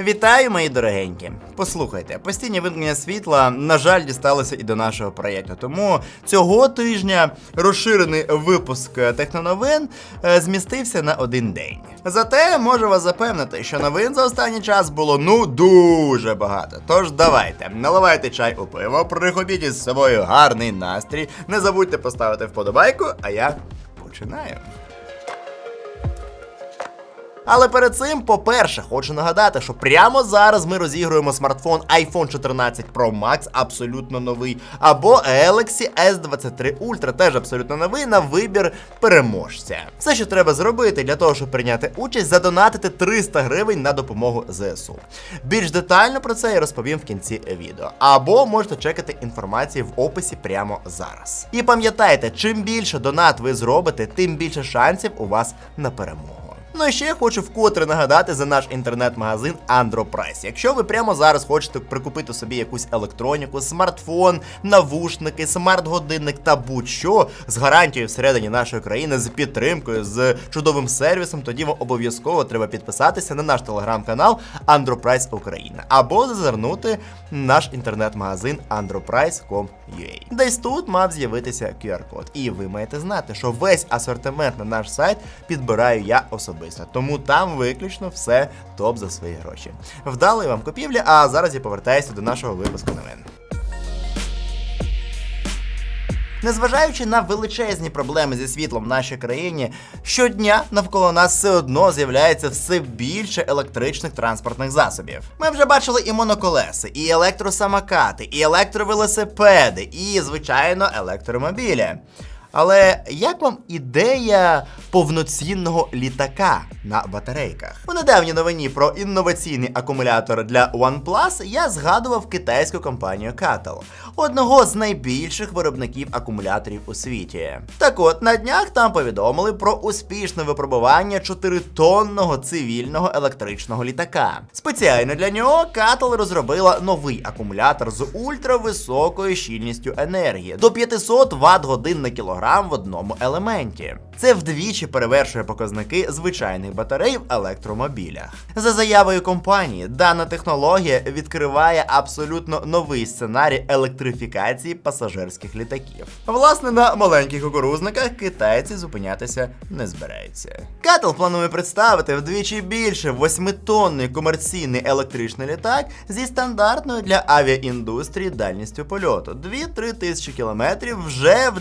Вітаю, мої дорогенькі. Послухайте, постійні вимкнення світла, на жаль, дісталося і до нашого проєкту. Тому цього тижня розширений випуск техноновин е, змістився на один день. Зате можу вас запевнити, що новин за останній час було ну дуже багато. Тож давайте, наливайте чай у пиво, прихопіть із собою гарний настрій. Не забудьте поставити вподобайку, а я починаю. Але перед цим, по-перше, хочу нагадати, що прямо зараз ми розігруємо смартфон iPhone 14 Pro Max, абсолютно новий, або Galaxy S23 Ultra, теж абсолютно новий, на вибір переможця. Все, що треба зробити для того, щоб прийняти участь, задонатити 300 гривень на допомогу ЗСУ. Більш детально про це я розповім в кінці відео. Або можете чекати інформацію в описі прямо зараз. І пам'ятайте, чим більше донат ви зробите, тим більше шансів у вас на перемогу. Ну і ще я хочу вкотре нагадати за наш інтернет-магазин Androprice. Якщо ви прямо зараз хочете прикупити собі якусь електроніку, смартфон, навушники, смарт-годинник та будь-що з гарантією всередині нашої країни, з підтримкою, з чудовим сервісом, тоді вам обов'язково треба підписатися на наш телеграм-канал Androprice Україна або зазирнути наш інтернет-магазин androprice.com.ua. Десь тут мав з'явитися QR-код. І ви маєте знати, що весь асортимент на наш сайт підбираю я особисто. Тому там виключно все топ за свої гроші. Вдалої вам купівлі, а зараз я повертаюся до нашого випуску новин. Незважаючи на величезні проблеми зі світлом в нашій країні, щодня навколо нас все одно з'являється все більше електричних транспортних засобів. Ми вже бачили і моноколеси, і електросамокати, і електровелосипеди, і, звичайно, електромобілі. Але як вам ідея повноцінного літака на батарейках? У недавній новині про інноваційний акумулятор для OnePlus я згадував китайську компанію Cattle, одного з найбільших виробників акумуляторів у світі. Так от на днях там повідомили про успішне випробування 4-тонного цивільного електричного літака. Спеціально для нього Cattle розробила новий акумулятор з ультрависокою щільністю енергії до 500 Вт годин на кілограм в одному елементі. Це вдвічі перевершує показники звичайних батарей в електромобілях. За заявою компанії, дана технологія відкриває абсолютно новий сценарій електрифікації пасажирських літаків. Власне, на маленьких кукурузниках китайці зупинятися не збираються. Катл планує представити вдвічі більше восьмитонний комерційний електричний літак зі стандартною для авіаіндустрії дальністю польоту 2-3 тисячі кілометрів вже в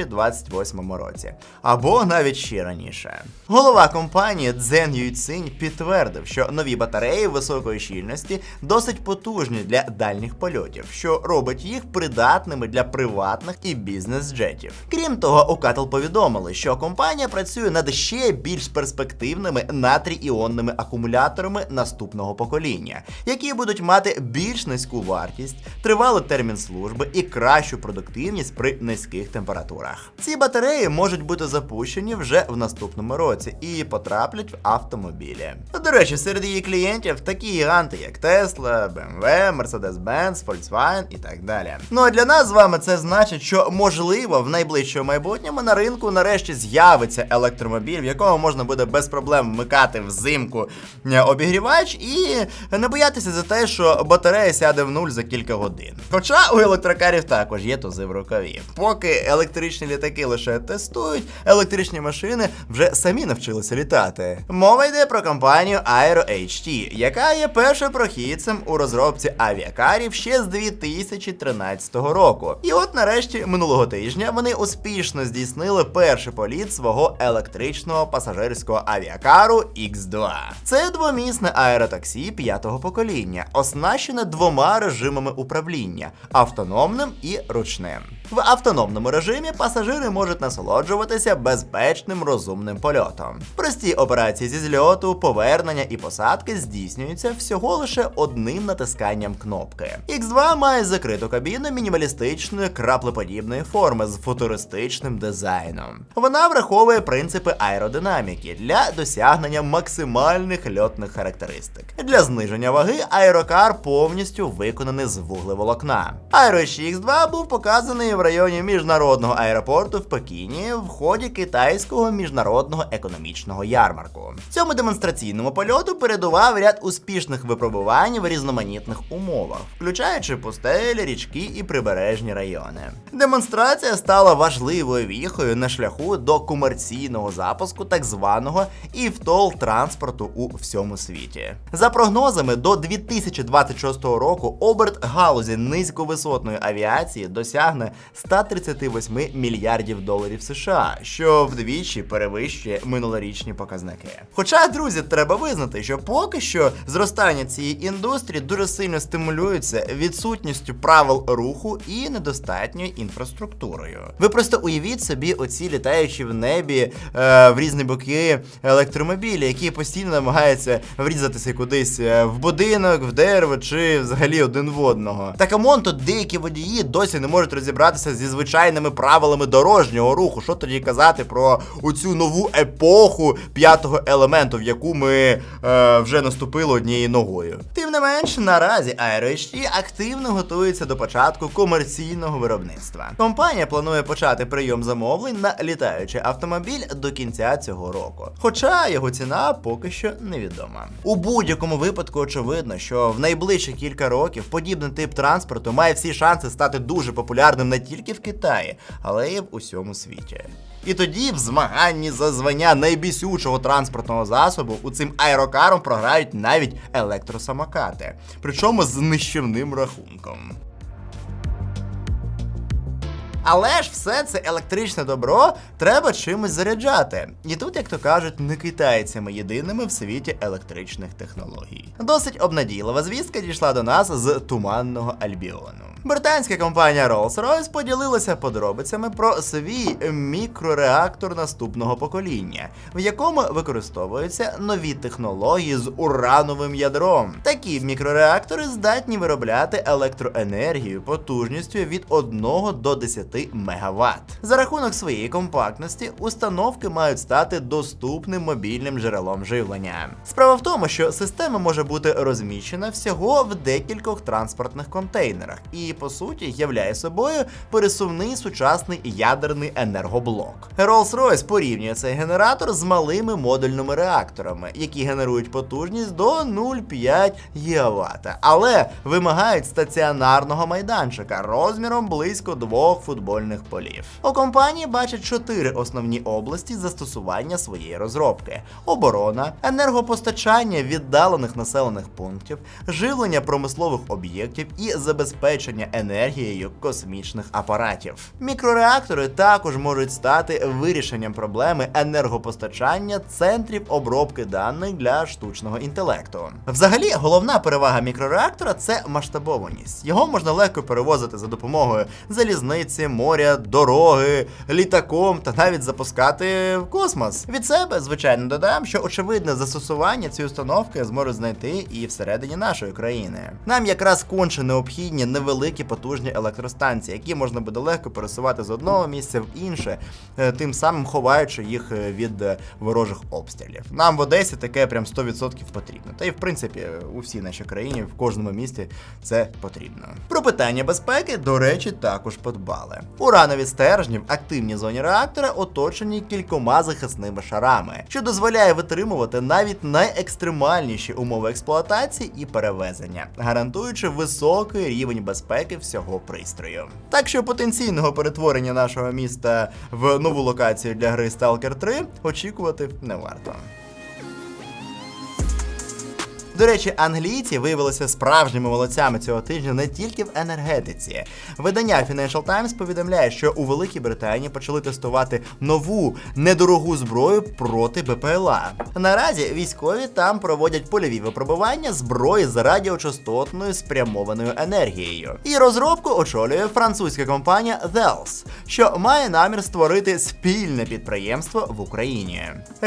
2028 році, або навіть ще раніше. Голова компанії Дзен Юйцинь підтвердив, що нові батареї високої щільності досить потужні для дальніх польотів, що робить їх придатними для приватних і бізнес-джетів. Крім того, у Катл повідомили, що компанія працює над ще більш перспективними натрій-іонними акумуляторами наступного покоління, які будуть мати більш низьку вартість, тривалий термін служби і кращу продуктивність при низьких температурах. Ці батареї можуть бути запущені вже в наступному році і потраплять в автомобілі. До речі, серед її клієнтів такі гіганти, як Tesla, BMW, Mercedes-Benz, Volkswagen і так далі. Ну а для нас з вами це значить, що можливо в найближчому майбутньому на ринку нарешті з'явиться електромобіль, в якому можна буде без проблем вмикати взимку е, обігрівач і не боятися за те, що батарея сяде в нуль за кілька годин. Хоча у електрокарів також є тузи в рукаві. Поки електричні літаки лише тестують, електричні машини вже самі навчилися літати. Мова йде про компанію Aero HT, яка є першопрохідцем у розробці авіакарів ще з 2013 року. І от нарешті минулого тижня вони успішно здійснили перший політ свого електричного пасажирського авіакару X2. Це двомісне аеротаксі п'ятого покоління, оснащене двома режимами управління автономним і ручним. В автономному режимі пасажири можуть насолоджуватися безпечним розумним польотом. Прості операції зі зльоту, повернення і посадки здійснюються всього лише одним натисканням кнопки. X2 має закриту кабіну мінімалістичної краплеподібної форми з футуристичним дизайном. Вона враховує принципи аеродинаміки для досягнення максимальних льотних характеристик. Для зниження ваги аерокар повністю виконаний з вуглеволокна. Aero X2 був показаний в районі міжнародного аеропорту аеропорту в Пекіні в ході китайського міжнародного економічного ярмарку. Цьому демонстраційному польоту передував ряд успішних випробувань в різноманітних умовах, включаючи пустелі, річки і прибережні райони. Демонстрація стала важливою віхою на шляху до комерційного запуску так званого ІВТОЛ транспорту у всьому світі. За прогнозами, до 2026 року оберт галузі низьковисотної авіації досягне 138 мільярдів доларів США, що вдвічі перевищує минулорічні показники. Хоча, друзі, треба визнати, що поки що зростання цієї індустрії дуже сильно стимулюється відсутністю правил руху і недостатньою інфраструктурою. Ви просто уявіть собі оці літаючі в небі е, в різні боки електромобілі, які постійно намагаються врізатися кудись е, в будинок, в дерево чи взагалі один в одного. Та камон, тут деякі водії досі не можуть розібратися зі звичайними правилами дорожнього руху. Що тоді казати про оцю нову епоху п'ятого елементу, в яку ми е, вже наступили однією ногою. Тим не менш, наразі Aero активно готується до початку комерційного виробництва. Компанія планує почати прийом замовлень на літаючий автомобіль до кінця цього року. Хоча його ціна поки що невідома. У будь-якому випадку очевидно, що в найближчі кілька років подібний тип транспорту має всі шанси стати дуже популярним не тільки в Китаї, але й в усьому світі. І тоді в змаганні за звання найбісючого транспортного засобу у цим аерокаром програють навіть електросамокати, причому з нищівним рахунком. Але ж все це електричне добро треба чимось заряджати. І тут, як то кажуть, не китайцями єдиними в світі електричних технологій. Досить обнадійлива звістка дійшла до нас з туманного Альбіону. Британська компанія Rolls-Royce поділилася подробицями про свій мікрореактор наступного покоління, в якому використовуються нові технології з урановим ядром. Такі мікрореактори здатні виробляти електроенергію потужністю від 1 до 10 МВт. За рахунок своєї компактності установки мають стати доступним мобільним джерелом живлення. Справа в тому, що система може бути розміщена всього в декількох транспортних контейнерах і, по суті, являє собою пересувний сучасний ядерний енергоблок. Rolls-Royce порівнює цей генератор з малими модульними реакторами, які генерують потужність до 0,5 ГВт, але вимагають стаціонарного майданчика розміром близько двох футбольних полів. У компанії бачать чотири основні області застосування своєї розробки: оборона, енергопостачання віддалених населених пунктів, живлення промислових об'єктів і забезпечення енергією космічних апаратів. Мікрореактори також можуть стати вирішенням проблеми енергопостачання центрів обробки даних для штучного інтелекту. Взагалі, головна перевага мікрореактора це масштабованість. Його можна легко перевозити за допомогою залізниці, моря, дороги, літаком та навіть запускати в космос. Від себе, звичайно, додам, що очевидне застосування цієї установки зможуть знайти і всередині нашої країни. Нам якраз конче необхідні невеликі потужні електростанції, які можна буде легко пересувати з одного місця в інше, е, тим самим ховаючи їх е, від е, ворожих обстрілів. Нам в Одесі таке прям 100% потрібно. Та й в принципі у всій нашій країні, в кожному місті це потрібно. Про питання безпеки, до речі, також подбали. Уранові стержні в активній зоні реактора оточені кількома захисними шарами, що дозволяє витримувати навіть найекстремальніші умови експлуатації і перевезення, гарантуючи високий рівень безпеки всього пристрою. Так що потенційного перетворення нашого міста в нову локацію для гри Stalker 3 очікувати не варто. До речі, англійці виявилися справжніми молодцями цього тижня не тільки в енергетиці. Видання Financial Times повідомляє, що у Великій Британії почали тестувати нову недорогу зброю проти БПЛА. Наразі військові там проводять польові випробування зброї з радіочастотною спрямованою енергією. І розробку очолює французька компанія Thales, що має намір створити спільне підприємство в Україні.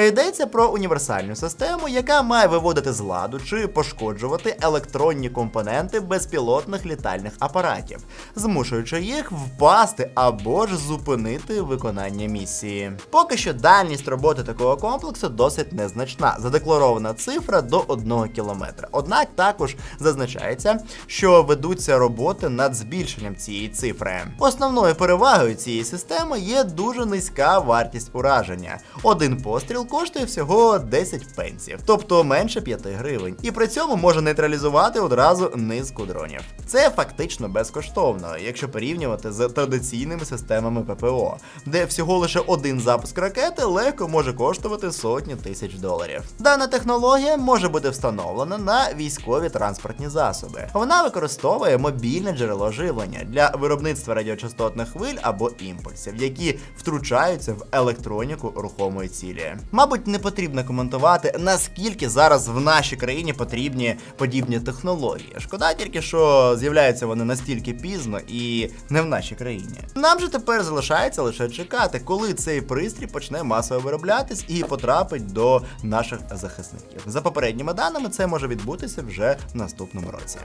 Йдеться про універсальну систему, яка має виводити з ладу чи пошкоджувати електронні компоненти безпілотних літальних апаратів, змушуючи їх впасти або ж зупинити виконання місії. Поки що дальність роботи такого комплексу досить незначна, задекларована цифра до 1 кілометра. Однак також зазначається, що ведуться роботи над збільшенням цієї цифри. Основною перевагою цієї системи є дуже низька вартість ураження. Один постріл коштує всього 10 пенсів, тобто менше 5 гривень, і при цьому може нейтралізувати одразу низку дронів. Це фактично безкоштовно, якщо порівнювати з традиційними системами ППО, де всього лише один запуск ракети легко може коштувати сотні тисяч доларів. Дана технологія може бути встановлена на військові транспортні засоби. Вона використовує мобільне джерело живлення для виробництва радіочастотних хвиль або імпульсів, які втручаються в електроніку рухомої цілі. Мабуть, не потрібно коментувати, наскільки зараз в нашій країні потрібні подібні технології. Шкода тільки, що з'являються вони настільки пізно і не в нашій країні. Нам же тепер залишається лише чекати, коли цей пристрій почне масово вироблятись і потрапить до наших захисників. За попередніми даними, це може відбутися вже в наступному році.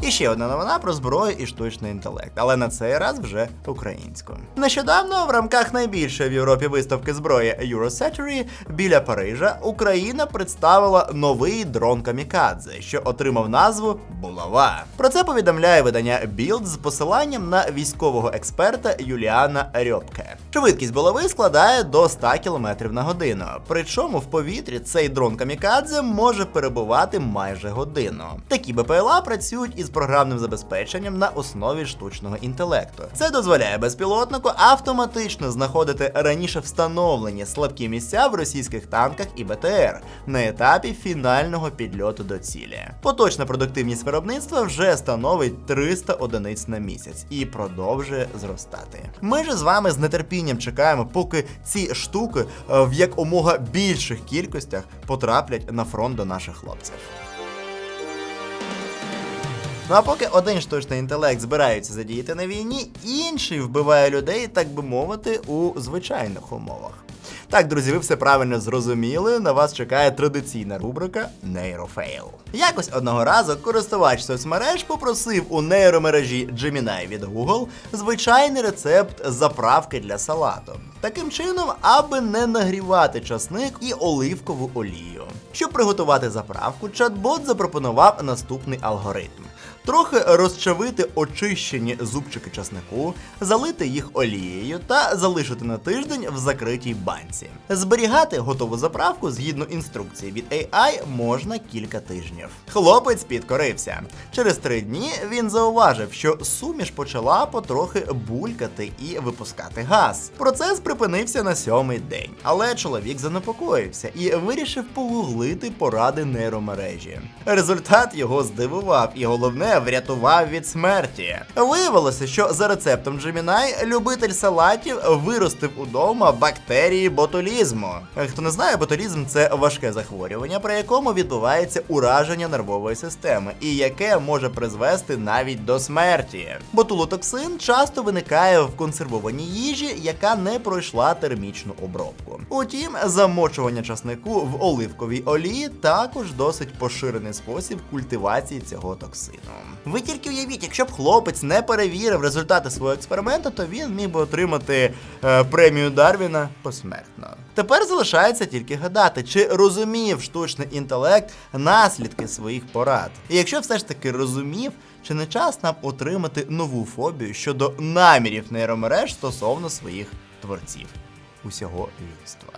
І ще одна новина про зброю і штучний інтелект, але на цей раз вже українською. Нещодавно в рамках найбільшої в Європі виставки зброї Eurosatory біля Парижа Україна представила новий дрон Камікадзе, що отримав назву Булава. Про це повідомляє видання Білд з посиланням на військового експерта Юліана Рьопке. Швидкість булави складає до 100 км на годину. Причому в повітрі цей дрон Камікадзе може перебувати майже годину. Такі БПЛА працюють із програмним забезпеченням на основі штучного інтелекту. Це дозволяє безпілотнику автоматично знаходити раніше встановлені слабкі місця в російських танках і БТР на етапі фінального підльоту до цілі. Поточна продуктивність виробництва вже становить 300 одиниць на місяць і продовжує зростати. Ми ж з вами з нетерпінням чекаємо, поки ці штуки е, в якомога більших кількостях потраплять на фронт до наших хлопців. Ну а поки один штучний інтелект збирається задіяти на війні, інший вбиває людей, так би мовити, у звичайних умовах. Так, друзі, ви все правильно зрозуміли. На вас чекає традиційна рубрика Нейрофейл. Якось одного разу користувач соцмереж попросив у нейромережі Gemini від Google звичайний рецепт заправки для салату. Таким чином, аби не нагрівати часник і оливкову олію. Щоб приготувати заправку, чат-бот запропонував наступний алгоритм. Трохи розчавити очищені зубчики часнику, залити їх олією та залишити на тиждень в закритій банці. Зберігати готову заправку згідно інструкції від AI можна кілька тижнів. Хлопець підкорився. Через три дні він зауважив, що суміш почала потрохи булькати і випускати газ. Процес припинився на сьомий день, але чоловік занепокоївся і вирішив погуглити поради нейромережі. Результат його здивував, і головне врятував від смерті. Виявилося, що за рецептом Gemini любитель салатів виростив удома бактерії ботулізму. Хто не знає, ботулізм це важке захворювання, при якому відбувається ураження нервової системи, і яке може призвести навіть до смерті. Ботулотоксин часто виникає в консервованій їжі, яка не пройшла термічну обробку. Утім, замочування часнику в оливковій олії також досить поширений спосіб культивації цього токсину. Ви тільки уявіть, якщо б хлопець не перевірив результати свого експерименту, то він міг би отримати е, премію Дарвіна посмертно. Тепер залишається тільки гадати, чи розумів штучний інтелект наслідки своїх порад. І якщо все ж таки розумів, чи не час нам отримати нову фобію щодо намірів нейромереж стосовно своїх творців усього людства.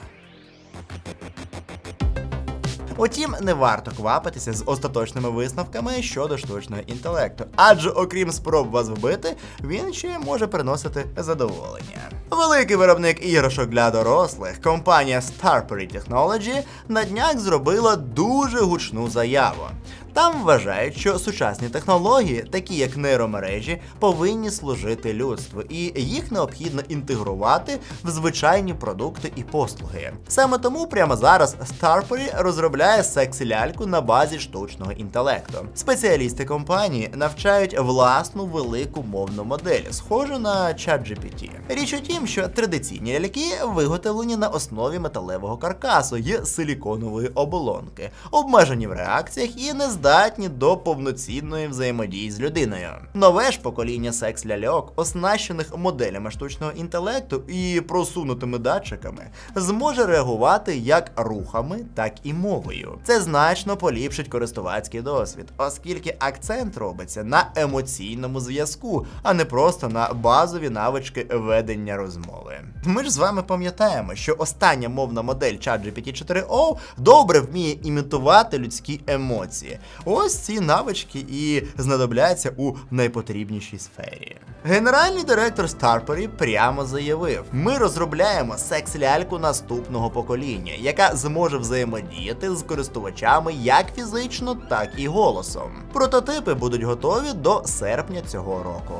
Утім, не варто квапитися з остаточними висновками щодо штучного інтелекту, адже окрім спроб вас вбити, він ще може приносити задоволення. Великий виробник іграшок для дорослих, компанія Starpery Technology на днях зробила дуже гучну заяву. Там вважають, що сучасні технології, такі як нейромережі, повинні служити людству, і їх необхідно інтегрувати в звичайні продукти і послуги. Саме тому прямо зараз Starpery розробляє секс-ляльку на базі штучного інтелекту. Спеціалісти компанії навчають власну велику мовну модель, схожу на ChatGPT. Річ у тім, що традиційні ляльки виготовлені на основі металевого каркасу і силіконової оболонки, обмежені в реакціях і не здатні до повноцінної взаємодії з людиною. Нове ж покоління секс-ляльок, оснащених моделями штучного інтелекту і просунутими датчиками, зможе реагувати як рухами, так і мовою. Це значно поліпшить користувацький досвід, оскільки акцент робиться на емоційному зв'язку, а не просто на базові навички ведення розмови. Ми ж з вами пам'ятаємо, що остання мовна модель ChatGPT 4o добре вміє імітувати людські емоції. Ось ці навички і знадобляться у найпотрібнішій сфері. Генеральний директор Starpery прямо заявив: ми розробляємо секс-ляльку наступного покоління, яка зможе взаємодіяти з користувачами як фізично, так і голосом. Прототипи будуть готові до серпня цього року.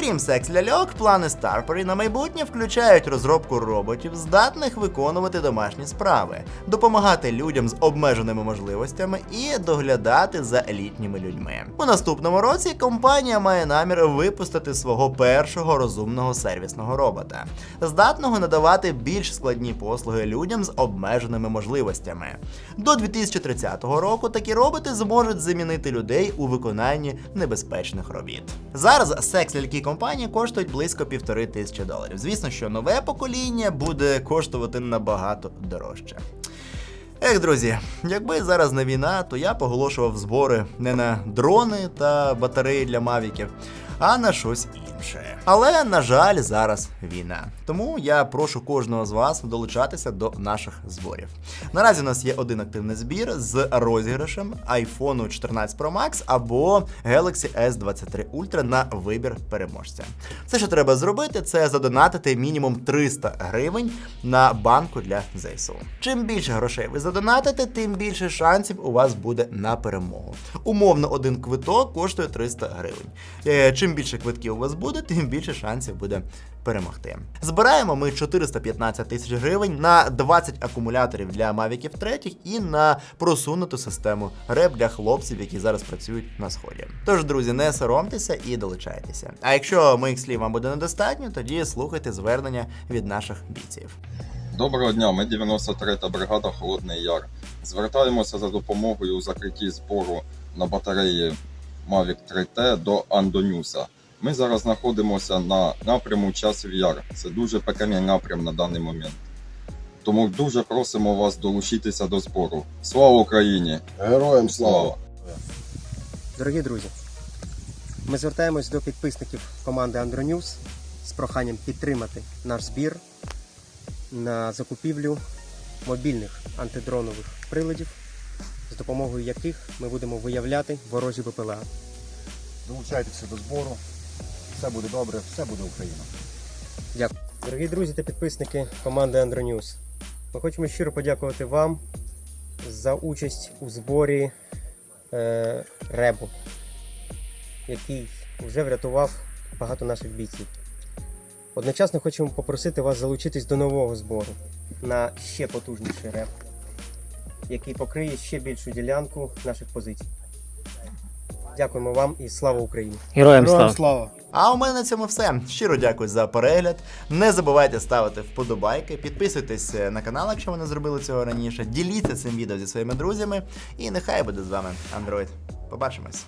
Крім секс-ляльок, плани Starpery на майбутнє включають розробку роботів, здатних виконувати домашні справи, допомагати людям з обмеженими можливостями і доглядати за літніми людьми. У наступному році компанія має намір випустити свого першого розумного сервісного робота, здатного надавати більш складні послуги людям з обмеженими можливостями. До 2030 року такі роботи зможуть замінити людей у виконанні небезпечних робіт. Зараз секс-ляльки компанії коштують близько півтори тисячі доларів. Звісно, що нове покоління буде коштувати набагато дорожче. Ех, друзі, якби зараз не війна, то я поголошував збори не на дрони та батареї для мавіків, а на щось інше. Але, на жаль, зараз війна. Тому я прошу кожного з вас долучатися до наших зборів. Наразі у нас є один активний збір з розіграшем iPhone 14 Pro Max або Galaxy S23 Ultra на вибір переможця. Все, що треба зробити, це задонатити мінімум 300 гривень на банку для ЗСУ. Чим більше грошей ви задонатите, тим більше шансів у вас буде на перемогу. Умовно, один квиток коштує 300 гривень. Е, Чим більше квитків у вас буде, тим більше шансів буде перемогти. Збираємо ми 415 тисяч гривень на 20 акумуляторів для Mavic 3 і на просунуту систему РЕП для хлопців, які зараз працюють на сході. Тож, друзі, не соромтеся і долучайтеся. А якщо моїх слів вам буде недостатньо, тоді слухайте звернення від наших бійців. Доброго дня, ми 93-та бригада Холодний Яр. Звертаємося за допомогою у закритті збору на батареї Mavic 3T до Андонюса. Ми зараз знаходимося на напряму часів Яр. Це дуже пекельний напрям на даний момент. Тому дуже просимо вас долучитися до збору. Слава Україні! Героям Слава! Дорогі друзі, ми звертаємось до підписників команди Andronews з проханням підтримати наш збір на закупівлю мобільних антидронових приладів, з допомогою яких ми будемо виявляти ворожі БПЛА. Долучайтеся до збору. Все буде добре, все буде Україна. Дякую. Дорогі друзі та підписники команди Andronews, ми хочемо щиро подякувати вам за участь у зборі е, Ребу, який вже врятував багато наших бійців. Одночасно хочемо попросити вас залучитись до нового збору на ще потужніший реп, який покриє ще більшу ділянку наших позицій. Дякуємо вам і слава Україні! Героям слава! слава! А у мене на цьому все. Щиро дякую за перегляд. Не забувайте ставити вподобайки, підписуйтесь на канал, якщо ви не зробили цього раніше. Діліться цим відео зі своїми друзями. І нехай буде з вами Android. Побачимось.